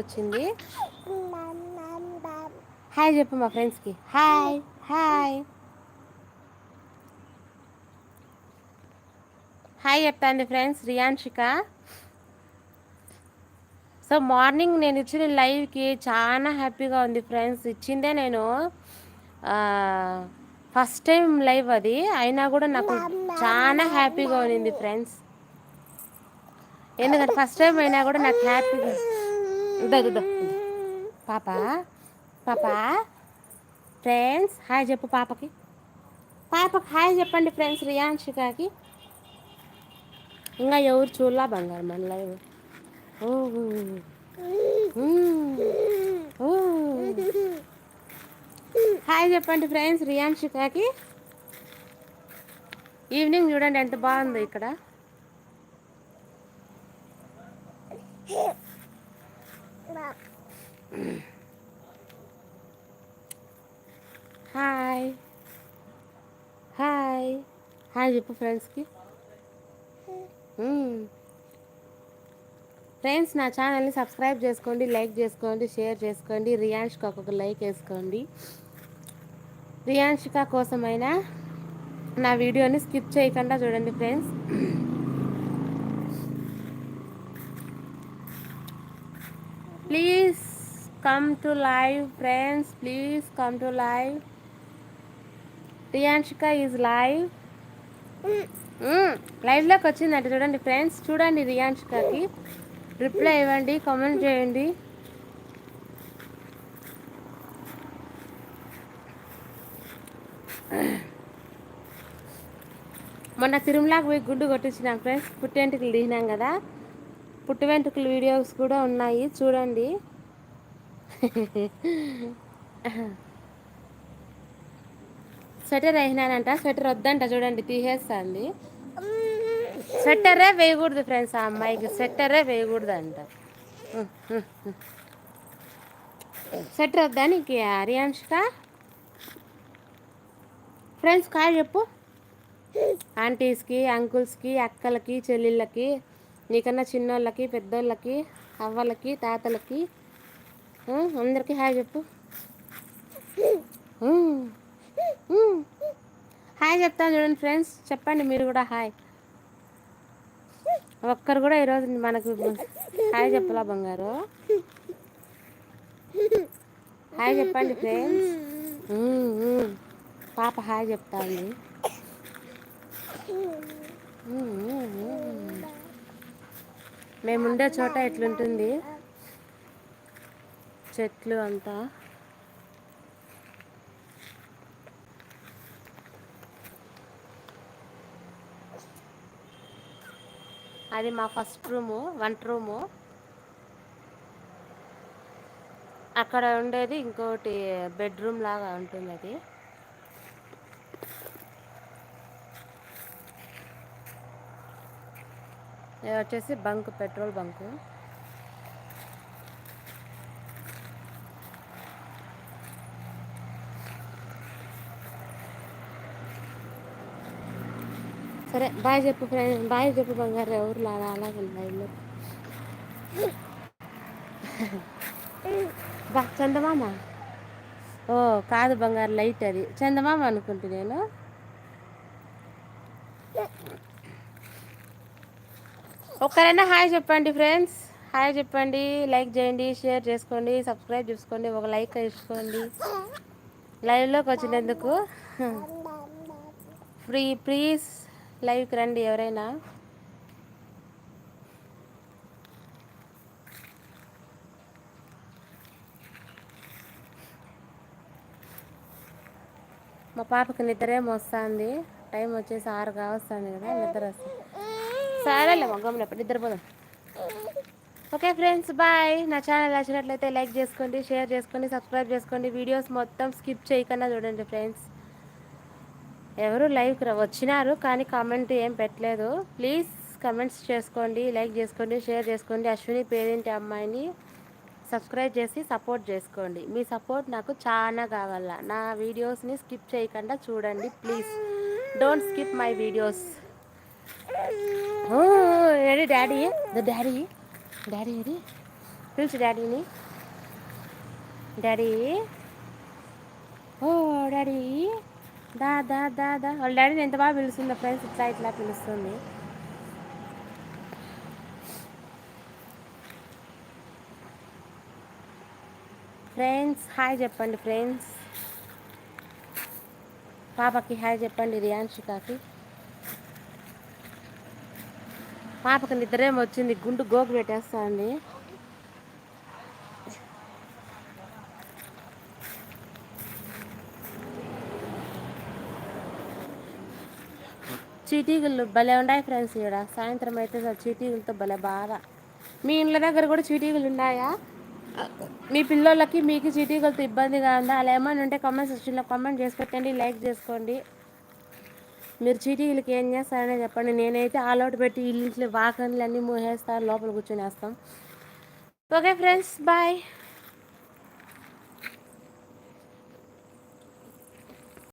వచ్చింది. హాయ్ చెప్పు మా ఫ్రెండ్స్కి హాయ్ హాయ్. హాయ్ చెప్తాండి ఫ్రెండ్స్ రియాన్షిక సో మార్నింగ్ నేను ఇచ్చిన లైవ్కి చాలా హ్యాపీగా ఉంది ఫ్రెండ్స్ ఇచ్చిందే నేను ఫస్ట్ టైం లైవ్ అది. అయినా కూడా నాకు చాలా హ్యాపీగా ఉన్నింది ఫ్రెండ్స్ ఎందుకంటే ఫస్ట్ టైం అయినా కూడా నాకు హ్యాపీగా పాప పాప. ఫ్రెండ్స్ హాయ్ చెప్పు పాపకి. పాపకి హాయ్ చెప్పండి ఫ్రెండ్స్ రియాన్షికాకి ఇంకా ఎవరు చూడలా బంగారు మన లైవ్. హాయ్ చెప్పండి ఫ్రెండ్స్ రియాన్షికాకి ఈవినింగ్ చూడండి ఎంత బాగుంది ఇక్కడ. హాయ్ హాయ్ హాయ్ చెప్పు ఫ్రెండ్స్కి. Friends hmm. నా ఛానల్ని సబ్స్క్రైబ్ చేసుకోండి లైక్ చేసుకోండి షేర్ చేసుకోండి రియాన్షిక ఒక్కొక్క లైక్ వేసుకోండి. రియాన్షిక కోసమైనా నా వీడియోని స్కిప్ చేయకుండా చూడండి friends please come to live friends please come to live Riyanshika is live లైవ్లోకి వచ్చిందంట చూడండి ఫ్రెండ్స్ చూడండి రియాన్షికకి రిప్లై ఇవ్వండి కామెంట్ చేయండి. మొన్న తిరుమలకి పోయి గుడ్డు కొట్టించినాం ఫ్రెండ్స్ పుట్టి వెంట్రుకలు తీసినాం కదా. పుట్టి వెంట్రుకలు వీడియోస్ కూడా ఉన్నాయి చూడండి. స్వెటర్ వేసినానంట స్వెటర్ వద్దంట చూడండి తీసేస్తుంది. స్వెట్టరే వేయకూడదు ఫ్రెండ్స్ ఆ అమ్మాయికి స్వెట్టరే వేయకూడదు అంట స్వెటర్ వద్దా నీకు హరియాంష్క ఫ్రెండ్స్ కాయ చెప్పు. ఆంటీస్కి అంకుల్స్కి అక్కలకి చెల్లెళ్ళకి నీకన్నా చిన్నోళ్ళకి పెద్దోళ్ళకి అవ్వలకి తాతలకి అందరికీ హాయ్ చెప్పు. హాయ్ చెప్తాను చూడండి ఫ్రెండ్స్ చెప్పండి మీరు కూడా హాయ్. ఒక్కరు కూడా ఈరోజు మనకు హాయ్ చెప్పలా బంగారు. హాయ్ చెప్పండి ఫ్రెండ్స్. పాప హాయ్ చెప్తాంది. మేముండే చోట ఎట్లుంటుంది? చెట్లు అంతా. అది మా ఫస్ట్ రూము వంట రూము. అక్కడ ఉండేది ఇంకోటి బెడ్రూమ్ లాగా ఉంటుంది అది వచ్చేసి బంక్ పెట్రోల్ బంకు. సరే బాయ్ చెప్పు ఫ్రెండ్ బాయ్ చెప్పు బంగారు ఎవరు లాగా అలాగే బా చందమామ? ఓ కాదు బంగారు లైట్ అది. చందమామ అనుకుంటు నేను. ఒక్కరైనా హాయ్ చెప్పండి ఫ్రెండ్స్. హాయ్ చెప్పండి. లైక్ చేయండి షేర్ చేసుకోండి సబ్స్క్రైబ్ చేసుకోండి ఒక లైక్ ఇచ్చుకోండి. లైవ్లోకి వచ్చినందుకు. Free please. లైవ్కి రండి ఎవరైనా. మా పాపకి నిద్రేమో వస్తుంది టైం వచ్చేసి ఆరు కావస్తుంది కదా నిద్ర వస్తుంది సరేలే గమ్మునప్పుడు నిద్రపోదాం. Okay friends bye. నా ఛానల్ నచ్చినట్లయితే లైక్ చేసుకోండి షేర్ చేసుకోండి సబ్స్క్రైబ్ చేసుకోండి. వీడియోస్ మొత్తం స్కిప్ చేయకుండా చూడండి ఫ్రెండ్స్. ఎవరు లైవ్కి వచ్చినారు కానీ కామెంట్ ఏం పెట్టలేదు. ప్లీజ్ కమెంట్స్ చేసుకోండి లైక్ చేసుకోండి షేర్ చేసుకోండి. అశ్విని పేరింటి అమ్మాయిని? సబ్స్క్రైబ్ చేసి సపోర్ట్ చేసుకోండి. మీ సపోర్ట్ నాకు చాలా కావాలా. నా వీడియోస్ని స్కిప్ చేయకుండా చూడండి please don't skip my videos ready daddy the daddy daddy ఇది పిలిచి డాడీని డాడీ ఓ డాడీ దా దా దా దా. వాళ్ళ డాడీని ఎంత బాగా పిలుస్తుందో ఫ్రెండ్స్ ఇట్లా ఇట్లా పిలుస్తుంది. ఫ్రెండ్స్ హాయ్ చెప్పండి ఫ్రెండ్స్. పాపకి హాయ్ చెప్పండి రియాన్షికాకి పాపకి నిద్రేం వచ్చింది గుండు గోకు పెట్టేస్తుంది. చీటీగుళ్ళు భలే ఉన్నాయి ఫ్రెండ్స్ ఇక్కడ సాయంత్రం అయితే చీటీగులతో భలే బాధ. మీ ఇండ్ల దగ్గర కూడా చీటీగులు ఉన్నాయా? మీ పిల్లలకి మీకు చీటీగులతో ఇబ్బందిగా ఉందా అలా ఏమైనా ఉంటే కామెంట్ సెక్షన్లో కామెంట్ చేసి పెట్టండి లైక్ చేసుకోండి. మీరు చీటీలకి ఏం చేస్తారనే చెప్పండి. నేనైతే ఆల్ అవుట్ పెట్టి ఇల్లు వాకన్లు అన్నీ మూసేస్తాను లోపల కూర్చొని వేస్తాం ఓకే ఫ్రెండ్స్ బాయ్